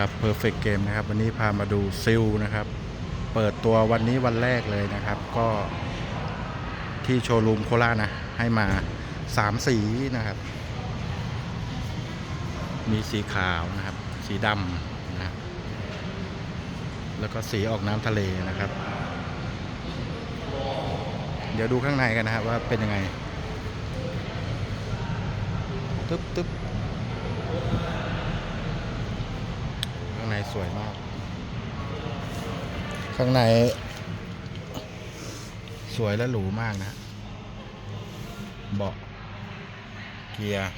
ครับ Perfect Game นะครับ วันนี้พามาดูซิลนะครับ เปิดตัววันนี้วันแรกเลยนะครับ ก็ที่โชว์รูมโคราชนะ ให้มา 3 สีนะครับ มีสีขาวนะครับ สีดำนะครับแล้วก็สีออกน้ำทะเลนะครับ เดี๋ยวดูข้างในกันนะครับว่าเป็นยังไงตึ๊บตึ๊บข้างใน สวยมาก ข้างใน สวยและหรูมากนะฮะเบาะเกียร์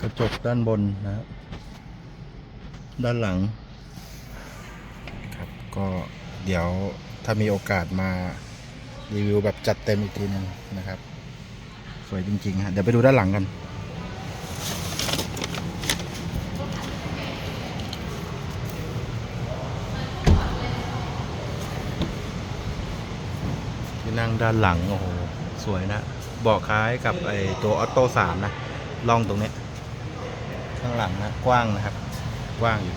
กระจกด้านบนนะครับด้านหลัง ครับ ก็เดี๋ยวถ้ามีโอกาสมารีวิวแบบจัดเต็มอีกทีหนึงนะครับ สวยจริงๆฮะเดี๋ยวไปดูด้านหลังกัน ที่นั่งด้านหลัง โอ้โห สวยนะเบอกคล้ายกับไอตัวออโต้สามนะล่องตรงเนี้ยข้างหลังนะกว้างนะครับ กว้างอยู่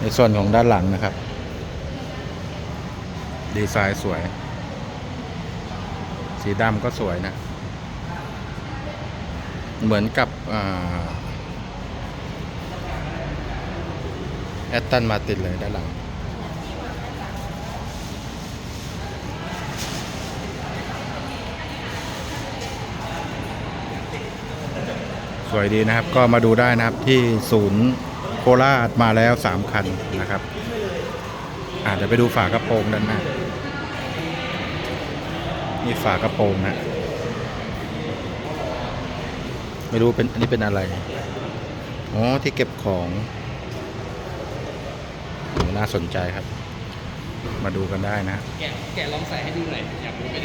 ในส่วนของด้านหลังนะครับ ดีไซน์สวย สีดำก็สวยนะ เหมือนกับอ่า แอตตันมาตินเลยด้านหลัง สวยดีนะครับก็มาดูได้นะครับที่ศูนย์โคราชมาแล้ว 3 คันนะครับอาจจะไปดูฝากระโปรงด้านหน้านี่ฝากระโปรงนะไม่รู้เป็นอันนี้เป็นอะไร อ๋อ ที่เก็บของ น่าสนใจครับ มาดูกันได้นะ แกะแกะลองใส่ให้ดูหน่อย อยากรู้เป็นยังไง